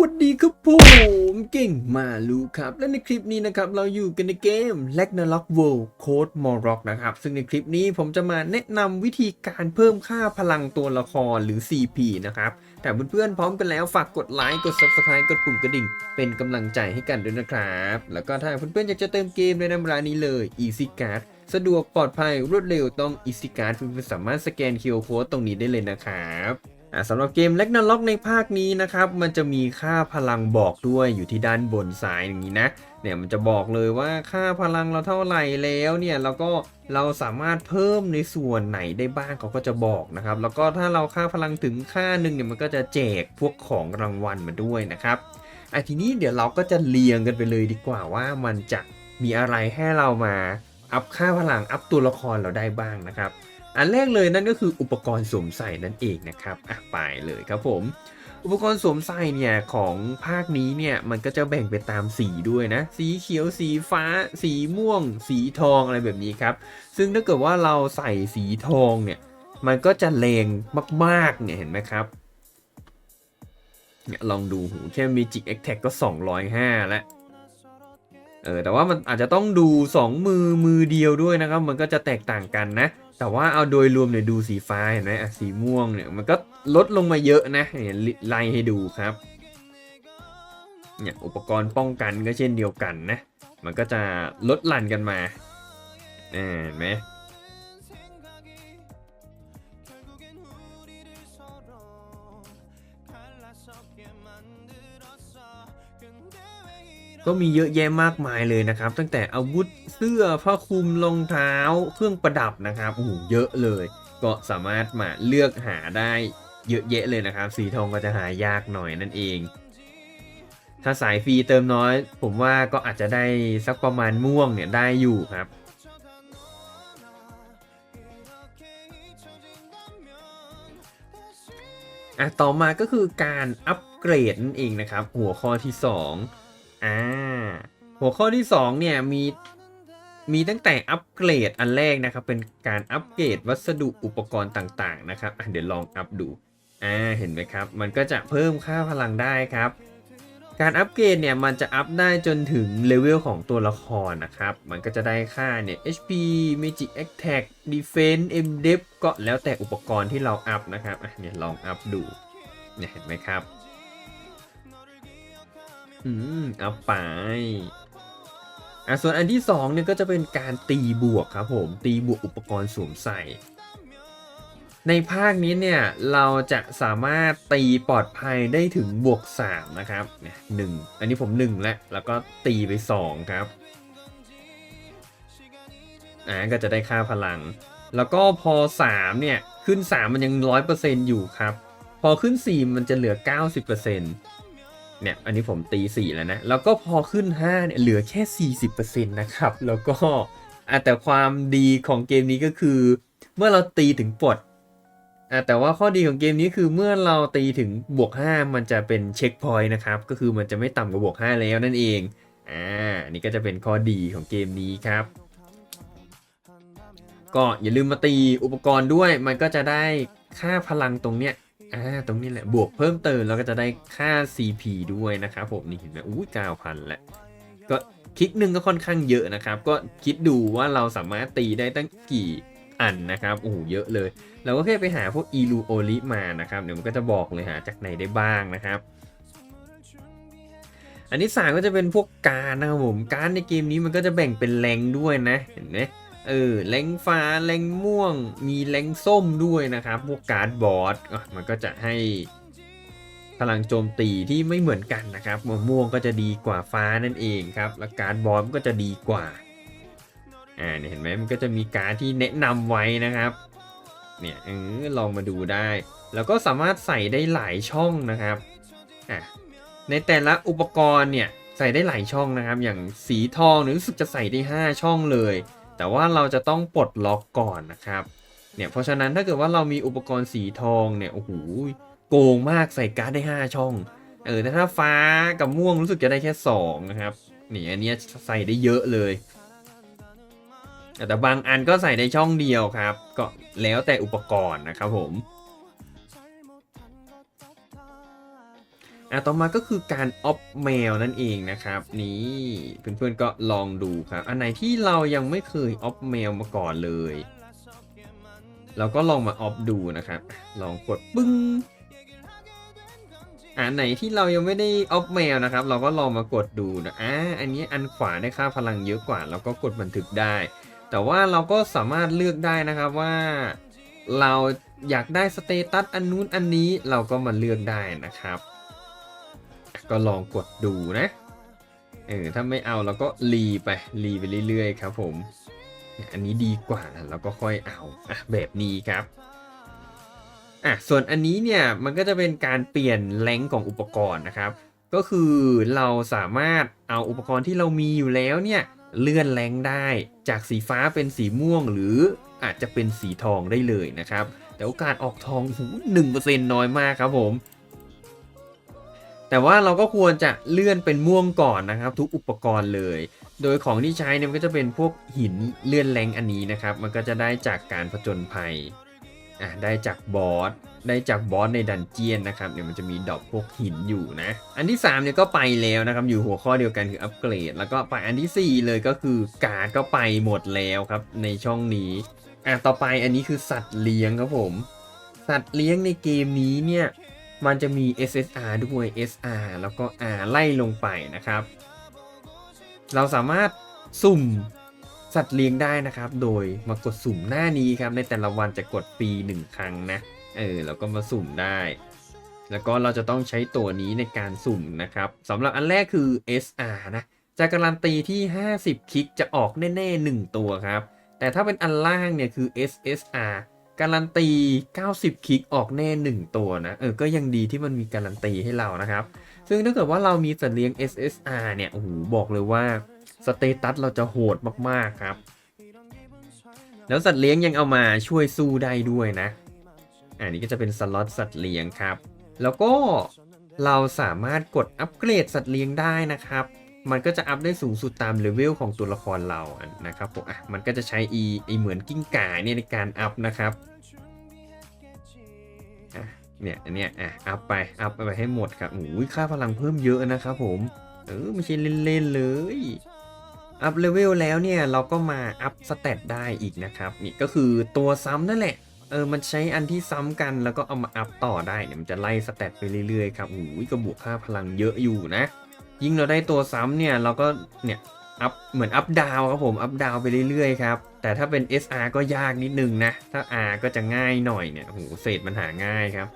วัสดีครับผมเก่งมาลูครับ และในคลิปนี้นะครับเราอยู่กันในเกม l a g n a r o c k World Code m o r o k นะครับ ซึ่งในคลิปนี้ผมจะมาแนะนำวิธีการเพิ่มค่าพลังตัวละครหรือ CP นะครับ แต่เพื่อนๆพร้อมกันแล้วฝากกดไลค์กด Subscribe กดปุ่มกระดิ่ง เป็นกำลังใจให้กันด้วยนะครับ แล้วก็ถ้าเพื่อนๆอยากจะเติมเกมในนำร้านนี้เลย Easy Card สะดวกปลอดภัยรวดเร็วต้อง Easy Card เพื่อนๆสามารถสแกน QR Code ตรงนี้ได้เลยนะครับ สำหรับเกม l e g n a r o k ในภาคนี้นะครับมันจะมีค่าพลังบอกด้วยอยู่ที่ด้านบนซ้ายอย่างนี้นะเนี่ยมันจะบอกเลยว่าค่าพลังเราเท่าไหร่แล้วเนี่ยแล้วก็เราสามารถเพิ่มในส่วนไหนได้บ้างเขาก็จะบอกนะครับ แล้วก็ถ้าเราค่าพลังถึงค่าหนึ่งเนี่ยมันก็จะแจกพวกของรางวัลมาด้วยนะครับอะทีนี้เดี๋ยวเราก็จะเรียงกันไปเลยดีกว่าว่ามันจะมีอะไรให้เรามาอัพค่าพลังอัพตัวละครเราได้บ้างนะครับ อันแรกเลยนั่นก็คืออุปกรณ์สวมใส่นั่นเองนะครับอะไปเลยครับผม อุปกรณ์สวมใส่เนี่ยของภาคนี้เนี่ยมันก็จะแบ่งไปตามสีด้วยนะ สีเขียวสีฟ้า สีม่วง สีทองอะไรแบบนี้ครับ ซึ่งถ้าเกิดว่าเราใส่สีทองเนี่ยมันก็จะแรงมากๆเนี่ยเห็นไหมครับเนี่ยลองดูหูแค่ Magic Attack ก็ 205 แล้ว เออ แต่ว่ามันอาจจะต้องดู 2 มือมือเดียวด้วยนะครับ มันก็จะแตกต่างกันนะ แต่ว่าเอาโดยรวมเนี่ยดูสีฟ้าเห็นไหมอะสีม่วงเนี่ยมันก็ลดลงมาเยอะนะเนี่ยไล่ให้ดูครับเนี่ยอุปกรณ์ป้องกันก็เช่นเดียวกันนะ มันก็จะลดหลั่นกันมาอ่าเห็นไหม ก็มีเยอะแยะมากมายเลยนะครับ ตั้งแต่อาวุธเสื้อผ้าคลุมรองเท้า เครื่องประดับนะครับโอ้โหเยอะเลย ก็สามารถมาเลือกหาได้เยอะแยะเลยนะครับ สีทองก็จะหายากหน่อยนั่นเอง ถ้าสายฟรีเติมน้อย ผมว่าก็อาจจะได้สักประมาณม่วงเนี่ยได้อยู่ครับอะต่อมาก็คือการอัปเกรดนั่นเองนะครับ หัวข้อที่ 2 อ่าหัวข้อที่2เนี่ยมีมีตั้งแต่อัปเกรดอันแรกนะครับ เป็นการอัปเกรดวัสดุอุปกรณ์ต่างๆนะครับเดี๋ยวลองอัปดูอ่าเห็นไหมครับ มันก็จะเพิ่มค่าพลังได้ครับ การอัปเกรดเนี่ยมันจะอัพได้จนถึงเลเวลของตัวละครนะครับ มันก็จะได้ค่าเนี่ย HP Magic Attack Defense M Dep ก็แล้วแต่อุปกรณ์ที่เราอัพนะครับอะเนี่ยลองอัพดูเนี่ยเห็นไหมครับ อืมเอาไปอะส่วนอันที่2เนี่ยก็จะเป็นการตีบวกครับผมตีบวกอุปกรณ์สวมใส่ ในภาคนี้เนี่ยเราจะสามารถตีปลอดภัยได้ถึงบวก 3 นะครับเนี่ยหนึ่งอันนี้ผม 1 แล้วแล้วก็ตีไป 2 ครับอ่าก็จะได้ค่าพลัง แล้วก็พอ 3 เนี่ย ขึ้น 3 มันยัง 100%อยู่ครับ พอขึ้น 4 มันจะเหลือ 90% เนี่ย อันนี้ผมตี 4 แล้วนะ แล้วก็พอขึ้น 5 เนี่ย เหลือแค่ 40%นะครับ แล้วก็อแต่ความดีของเกมนี้ก็คือ เมื่อเราตีถึงปลดแต่ว่าข้อดีของเกมนี้คือเมื่อเราตีถึงบวก 5 มันจะเป็นเช็คพอยต์นะครับ ก็คือมันจะไม่ต่ำกว่าบวก 5 แล้วนั่นเอง อ่า นี่ก็จะเป็นข้อดีของเกมนี้ครับ ก็อย่าลืมมาตีอุปกรณ์ด้วย มันก็จะได้ค่าพลังตรงเนี้ย อ่าตรงนี้แหละบวกเพิ่มเติมแล้วก็จะได้ค่า CP ด้วยนะครับผมนี่เห็นไหมอุ้ยเก้าพันแหละก็คลิกหนึ่งก็ค่อนข้างเยอะนะครับ ก็คิดดูว่าเราสามารถตีได้ตั้งกี่อันนะครับโอ้โหเยอะเลย เราก็แค่ไปหาพวกอีลูโอลิมานะครับเดี๋ยวมันก็จะบอกเลยหาจากไหนได้บ้างนะครับอันที่สามก็จะเป็นพวกการนะครับผมการในเกมนี้มันก็จะแบ่งเป็นแรงด้วยนะเห็นไหม เออแรงฟ้าแรงม่วง มีแรงส้มด้วยนะครับ พวกการ์ดบอสมันก็จะให้พลังโจมตีที่ไม่เหมือนกันนะครับม่วงก็จะดีกว่าฟ้านั่นเองครับ แล้วการ์ดบอสก็จะดีกว่าอ่าเนี่ยเห็นไหมมันก็จะมีการ์ดที่แนะนำไว้นะครับเนี่ยเออลองมาดูได้ แล้วก็สามารถใส่ได้หลายช่องนะครับอะในแต่ละอุปกรณ์เนี่ยใส่ได้หลายช่องนะครับ อย่างสีทองรู้สึกจะใส่ได้ 5 ช่องเลย แต่ว่าเราจะต้องปลดล็อกก่อนนะครับ เนี่ยเพราะฉะนั้นถ้าเกิดว่าเรามีอุปกรณ์สีทองเนี่ยโอ้โหโกงมากใส่การ์ดได้ 5 ช่อง เออแต่ถ้าฟ้ากับม่วงรู้สึกจะได้แค่ 2 นะครับ นี่อันนี้ใส่ได้เยอะเลย แต่บางอันก็ใส่ได้ช่องเดียวครับ ก็แล้วแต่อุปกรณ์นะครับผม อะต่อมาก็คือการออฟแมวนั่นเองนะครับ นี่เพื่อนๆก็ลองดูครับ อันไหนที่เรายังไม่เคยออฟแมวมาก่อนเลยเราก็ลองมาออฟดูนะครับ ลองกดปึ้งอันไหนที่เรายังไม่ได้ออฟแมวนะครับ เราก็ลองมากดดูนะอ่าอันนี้อันขวาได้ค่าพลังเยอะกว่า เราก็กดบันทึกได้ แต่ว่าเราก็สามารถเลือกได้นะครับว่า เราอยากได้สเตตัสอันนู้นอันนี้เราก็มาเลือกได้นะครับ ก็ลองกดดูนะ เออถ้าไม่เอาเราก็รีไปรีไปเรื่อยๆครับผม อันนี้ดีกว่าเราก็ค่อยเอาอะแบบนี้ครับอะส่วนอันนี้เนี่ยมันก็จะเป็นการเปลี่ยนแรงของอุปกรณ์นะครับ ก็คือเราสามารถเอาอุปกรณ์ที่เรามีอยู่แล้วเนี่ยเลื่อนแรงได้จากสีฟ้าเป็นสีม่วง หรืออาจจะเป็นสีทองได้เลยนะครับ แต่โอกาสออกทองหูหนึ่งเปอร์เซ็นต์น้อยมากครับผม แต่ว่าเราก็ควรจะเลื่อนเป็นม่วงก่อนนะครับ ทุกอุปกรณ์เลย โดยของที่ใช้เนี่ยมันก็จะเป็นพวกหินเลื่อนแรงอันนี้นะครับ มันก็จะได้จากการผจญภัยอะได้จากบอสได้จากบอสในดันเจียนนะครับเนี่ยมันจะมีดอกพวกหินอยู่นะ อันที่3เนี่ยก็ไปแล้วนะครับ อยู่หัวข้อเดียวกันคืออัปเกรด แล้วก็ไปอันทีสี่ 4 เลยก็คือการ์ดก็ไปหมดแล้วครับในช่องนี้อะต่อไปอันนี้คือสัตว์เลี้ยงครับผม สัตว์เลี้ยงในเกมนี้เนี่ย มันจะมี SSR ด้วย SR แล้วก็ R ไล่ลงไปนะครับ เราสามารถสุ่มสัตว์เลี้ยงได้นะครับ โดยมากดสุ่มหน้านี้ครับ ในแต่ละวันจะกดปี 1 ครั้งนะ เออเราก็มาสุ่มได้ แล้วก็เราจะต้องใช้ตัวนี้ในการสุ่มนะครับสำหรับอันแรกคือ SR นะ จะการันตีที่ 50 คลิกจะออกแน่ๆ 1 ตัวครับ แต่ถ้าเป็นอันล่างเนี่ยคือ SSR การันตี 90 คลิกออกแน่ 1 ตัวนะ เออ ก็ยังดีที่มันมีการันตีให้เรานะครับ ซึ่งถ้าเกิดว่าเรามีสัตว์เลี้ยง SSR เนี่ย โอ้โห บอกเลยว่าสเตตัสเราจะโหดมากๆครับ แล้วสัตว์เลี้ยงยังเอามาช่วยสู้ได้ด้วยนะ อันนี้ก็จะเป็นสล็อตสัตว์เลี้ยงครับ แล้วก็เราสามารถกดอัปเกรดสัตว์เลี้ยงได้นะครับ มันก็จะอัพได้สูงสุดตามเลเวลของตัวละครเรานะครับผมอะมันก็จะใช้อีไอเหมือนกิ้งก่าเนี่ยในการอัพนะครับอะเนี่ยอันเนี้ยอะอัพไปอัพไปให้หมดครับโอ้ยค่าพลังเพิ่มเยอะนะครับผมเออไม่ใช่เล่นๆเลยอัพเลเวลแล้วเนี่ยเราก็มาอัพสเตตได้อีกนะครับนี่ก็คือตัวซ้ำนั่นแหละเออมันใช้อันที่ซ้ำกันแล้วก็เอามาอัพต่อได้เนี่ยมันจะไล่สเตตไปเรื่อยๆครับโอ้ยก็บวกค่าพลังเยอะอยู่นะ ยิ่งเราได้ตัวซ้ำเนี่ยเราก็เนี่ยอัพเหมือนอัพดาวครับผมอัพดาวไปเรื่อยๆครับ แต่ถ้าเป็น SR ก็ยากนิดนึงนะ ถ้า R ก็จะง่ายหน่อยเนี่ยโหเศษมันหาง่ายครับ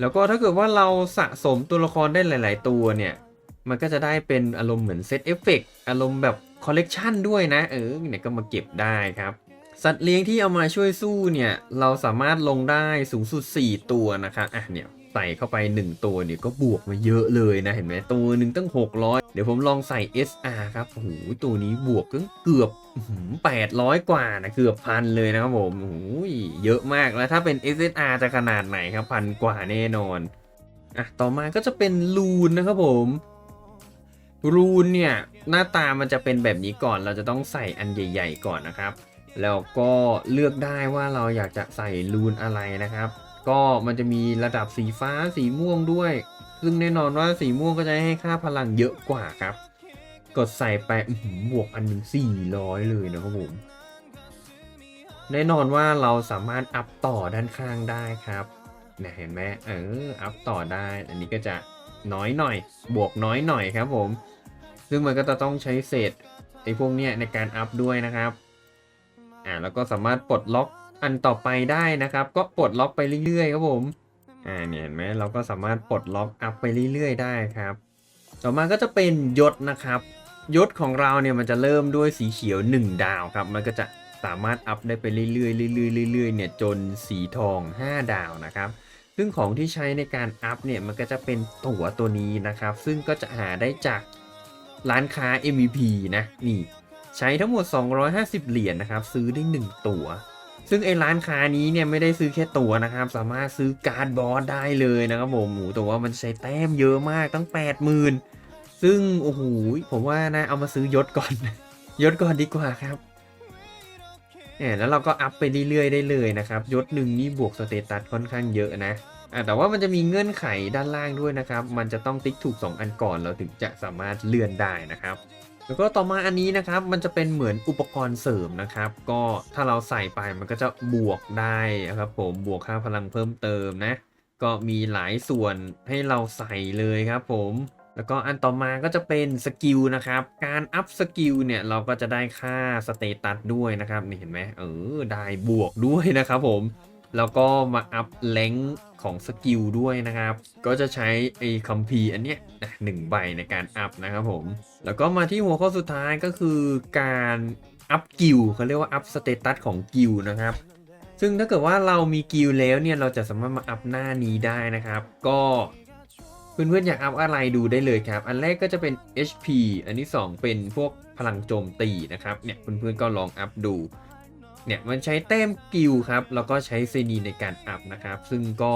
แล้วก็ถ้าเกิดว่าเราสะสมตัวละครได้หลาย ๆ ตัวเนี่ย มันก็จะได้เป็นอารมณ์เหมือนเซตเอฟเฟกอารมณ์แบบคอลเลกชันด้วยนะ เออเนี่ยก็มาเก็บได้ครับ สัตว์เลี้ยงที่เอามาช่วยสู้เนี่ย เราสามารถลงได้สูงสุด 4 ตัวนะครับอะเนี่ย ใส่เข้าไป 1 ตัวเนี่ยก็บวกมาเยอะเลยนะ เห็นไหมตัวหนึ่งตั้ง 600 เดี๋ยวผมลองใส่ SR ครับโอ้โหตัวนี้บวกก็เกือบอื้อหือ800กว่านะเกือบพันเลยนะครับผมโอ้โหเยอะมากแล้วถ้าเป็น SSR จะขนาดไหนครับพันกว่าแน่นอนอะต่อมาก็จะเป็นลูนนะครับผมรูนเนี่ยหน้าตามันจะเป็นแบบนี้ก่อนเราจะต้องใส่อันใหญ่ ๆ ก่อนนะครับ แล้วก็เลือกได้ว่าเราอยากจะใส่รูนอะไรนะครับ ก็มันจะมีระดับสีฟ้าสีม่วงด้วย ซึ่งแน่นอนว่าสีม่วงก็จะให้ค่าพลังเยอะกว่าครับ กดใส่ไปบวกอันหนึ่ง400เลยนะครับผม แน่นอนว่าเราสามารถอัพต่อด้านข้างได้ครับเนี่ยเห็นไหมเอออัพต่อได้ อันนี้ก็จะน้อยหน่อย บวกน้อยหน่อยครับผม ซึ่งมันก็จะต้องใช้เศษไอ้พวกเนี้ยในการอัพด้วยนะครับ อ่าแล้วก็สามารถปลดล็อก อันต่อไปได้นะครับ ก็ปลดล็อกไปเรื่อยๆครับผมอ่าเนี่ยเห็นไหมเราก็สามารถปลดล็อกอัพไปเรื่อยๆ ได้ครับ ต่อมาก็จะเป็นยศนะครับ ยศของเราเนี่ยมันจะเริ่มด้วยสีเขียว 1 ดาวครับ มันก็จะสามารถอัพได้ไปเรื่อยๆเรื่อยๆเรื่อยๆเนี่ยจนสีทอง 5 ดาวนะครับ ซึ่งของที่ใช้ในการอัพเนี่ยมันก็จะเป็นตั๋วตัวนี้นะครับ ซึ่งก็จะหาได้จากร้านค้า MVP นะนี่ใช้ทั้งหมด 250 เหรียญนะครับ ซื้อได้ 1 ตั๋ว ซึ่งไอ้ร้านค้านี้เนี่ยไม่ได้ซื้อแค่ตั๋วนะครับ สามารถซื้อการ์ดบอสได้เลยนะครับผมหมูแต่ว่ามันใช้แต้มเยอะมากตั้ง 80,000 ซึ่งโอ้โหผมว่านะเอามาซื้อยศก่อน ยศก่อนดีกว่าครับเนี่ยแล้วเราก็อัพไปเรื่อยๆได้เลยนะครับ ยศหนึ่งนี่บวกสเตตัสค่อนข้างเยอะนะอะแต่ว่ามันจะมีเงื่อนไขด้านล่างด้วยนะครับ มันจะต้องติ๊กถูก 2 อันก่อนเราถึงจะสามารถเลื่อนได้นะครับ แล้วก็ต่อมาอันนี้นะครับมันจะเป็นเหมือนอุปกรณ์เสริมนะครับ ก็ถ้าเราใส่ไปมันก็จะบวกได้นะครับผมบวกค่าพลังเพิ่มเติมนะ ก็มีหลายส่วนให้เราใส่เลยครับผมแล้วก็อันต่อมาก็จะเป็นสกิลนะครับ การอัพสกิลเนี่ยเราก็จะได้ค่าสเตตัสด้วยนะครับ นี่เห็นไหมเออได้บวกด้วยนะครับผม แล้วก็มาอัพแรงของสกิลด้วยนะครับ ก็จะใช้ไอ้คัมภีอันเนี้ยนะหนึ่งใบในการอัพนะครับผม แล้วก็มาที่หัวข้อสุดท้ายก็คือการอัพกิลเขาเรียกว่าอัพสเตตัสของกิลนะครับ ซึ่งถ้าเกิดว่าเรามีกิลแล้วเนี่ยเราจะสามารถมาอัพหน้านี้ได้นะครับ ก็เพื่อนๆอยากอัพอะไรดูได้เลยครับ อันแรกก็จะเป็น HP อันที่ 2 เป็นพวกพลังโจมตีนะครับ เนี่ยเพื่อนๆก็ลองอัพดู เนี่ยมันใช้แต้มกิลครับ แล้วก็ใช้เซนีในการอัพนะครับ ซึ่งก็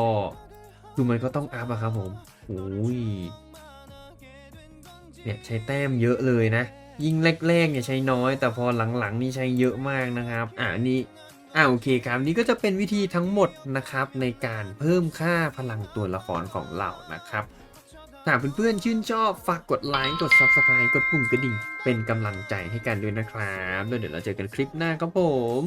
คือมันก็ต้องอัพอะครับผมโอ้ยเนี่ยใช้แต้มเยอะเลยนะ ยิ่งแรกๆเนี่ยใช้น้อย แต่พอหลังๆนี่ใช้เยอะมากนะครับ อ่านี่อ่าโอเคครับนี่ก็จะเป็นวิธีทั้งหมดนะครับในการเพิ่มค่าพลังตัวละครของเรานะครับถ้าเพื่อนๆชื่นชอบฝากกดไลค์กด Subscribe กดปุ่มกระดิ่ง เป็นกำลังใจให้กันด้วยนะครับ แล้วเดี๋ยวเราเจอกันคลิปหน้าครับผม